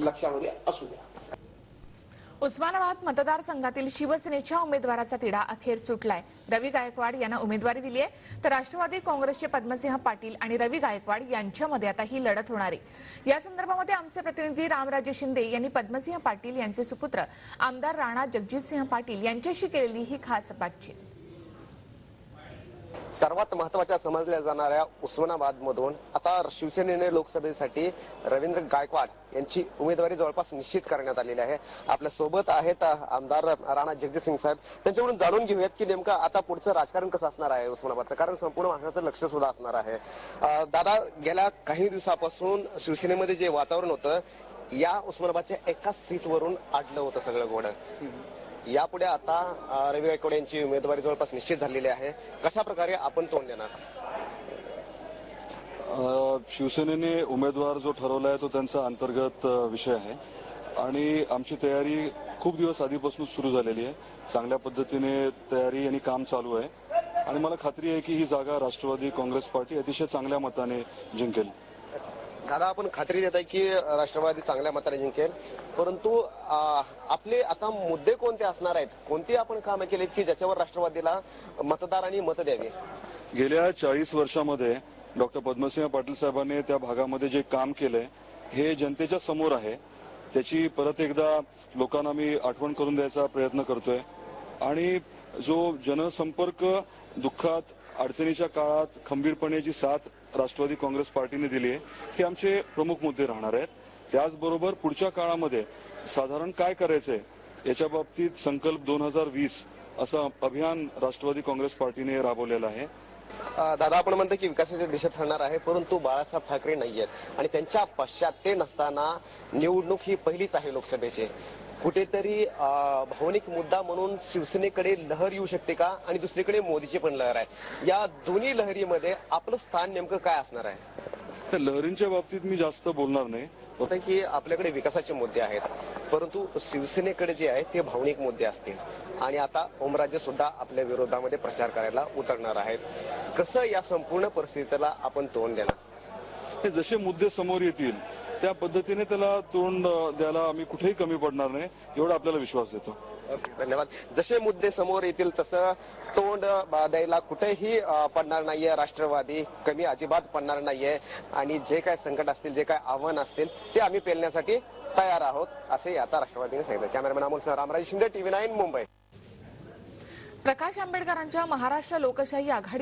लक्षामध्ये असू द्या. उस्मानाबाद मतदारसंघातील शिवसेनेच्या उमेदवाराचा तिढा अखेर सुटलाय. रवी गायकवाड यांना उमेदवारी दिली आहे तर राष्ट्रवादी काँग्रेसचे पद्मसिंह पाटील आणि रवी गायकवाड यांच्यामध्ये आता ही लढत होणार आहे. या संदर्भामध्ये आमचे प्रतिनिधी रामराजे शिंदे यांनी पद्मसिंह पाटील यांचे सुपुत्र आमदार राणा जगजितसिंह पाटील यांच्याशी केलेली ही खास बातचीत. सर्वात महत्त्वाच्या समजल्या जाणाऱ्या उस्मानाबाद मधून आता शिवसेनेने लोकसभेसाठी रवींद्र गायकवाड यांची उमेदवारी जवळपास निश्चित करण्यात आलेली आहे. आपल्यासोबत आहेत आमदार राणा जगजितसिंग साहेब. त्यांच्याकडून जाणून घेऊयात की नेमकं आता पुढचं राजकारण कसं असणार आहे उस्मानाबादचं? कारण संपूर्ण महाराष्ट्राचं लक्ष सुद्धा असणार आहे. दादा गेल्या काही दिवसापासून शिवसेनेमध्ये जे वातावरण होतं या उस्मानाबादच्या एकाच सीटवरून आडलं होतं सगळं घोडं. यापुढे आता रवी गायकवाड यांची उमेदवारी जवळपास निश्चित झालेली आहे. कशा प्रकारे आपण तोंड देणार? शिवसेनेने उमेदवार जो ठरवलाय तो त्यांचा अंतर्गत विषय आहे. आणि आमची तयारी खूप दिवस आधीपासून सुरू झालेली आहे. चांगल्या पद्धतीने तयारी आणि काम चालू आहे. आणि मला खात्री आहे की ही जागा राष्ट्रवादी काँग्रेस पार्टी अतिशय चांगल्या मताने जिंकेल. दादा आपण खात्री देत आहे की राष्ट्रवादी चांगल्या मताने जिंकेल. परंतु आपले आता मुद्दे कोणते असणार आहेत? कोणती आपण कामं केलीत की ज्याच्यावर राष्ट्रवादीला मतदारांनी मत द्यावी? गेल्या चाळीस वर्षामध्ये डॉक्टर पद्मसिंह पाटील साहेबांनी त्या भागामध्ये जे काम केलंय हे जनतेच्या समोर आहे. त्याची परत एकदा लोकांना मी आठवण करून द्यायचा प्रयत्न करतोय. आणि जो जनसंपर्क दुःखात अडचणीच्या काळात खंबीरपणे जी साथ राष्ट्रवादी काँग्रेस पार्टीने दिली आहे हे आमचे प्रमुख मुद्दे राहणार आहेत. त्याचबरोबर पुढच्या काळामध्ये साधारण काय करायचंय याच्या बाबतीत संकल्प दोन हजार वीस असं अभियान राष्ट्रवादी काँग्रेस पार्टीने राबवलेलं आहे. दादा आपण म्हणतो की विकासाच्या दिशेत ठरणार आहे परंतु बाळासाहेब ठाकरे नाहीयेत. आणि त्यांच्या पश्चात ते नसताना निवडणूक ही पहिलीच आहे लोकसभेची. कुठेतरी भावनिक मुद्दा म्हणून शिवसेनेकडे लहर येऊ शकते का? आणि दुसरीकडे मोदीची पण लहर आहे. या दोन्ही लहरीमध्ये आपलं स्थान नेमकं काय असणार आहे? त्या लहरींच्या बाबतीत मी जास्त बोलणार नाही. होतं की आपल्याकडे विकासाचे मुद्दे आहेत परंतु शिवसेनेकडे जे आहे ते भावनिक मुद्दे असतील. आणि आता ओमराजे सुद्धा आपल्या विरोधामध्ये प्रचार करायला उतरणार आहेत. कसं या संपूर्ण परिस्थितीला आपण तोंड देणार? जसे मुद्दे समोर येतील त्या पद्धतीने त्याला तोंड द्यायला आम्ही कुठेही कमी पडणार नाही एवढा आपल्याला विश्वास देतो धन्यवाद. जसे मुद्दे समोर येतील तसं तोंड द्यायला कुठेही पडणार नाहीये. राष्ट्रवादी कमी अजिबात पडणार नाहीये. आणि जे काय संकट असतील जे काय आव्हान असतील ते आम्ही पेलण्यासाठी तयार आहोत असे आता राष्ट्रवादीने सांगितलं. कॅमेरामॅन अमोल सह रामराज शिंदे टीव्ही नाईन मुंबई. प्रकाश आंबेडकरांच्या महाराष्ट्र लोकशाही आघाडी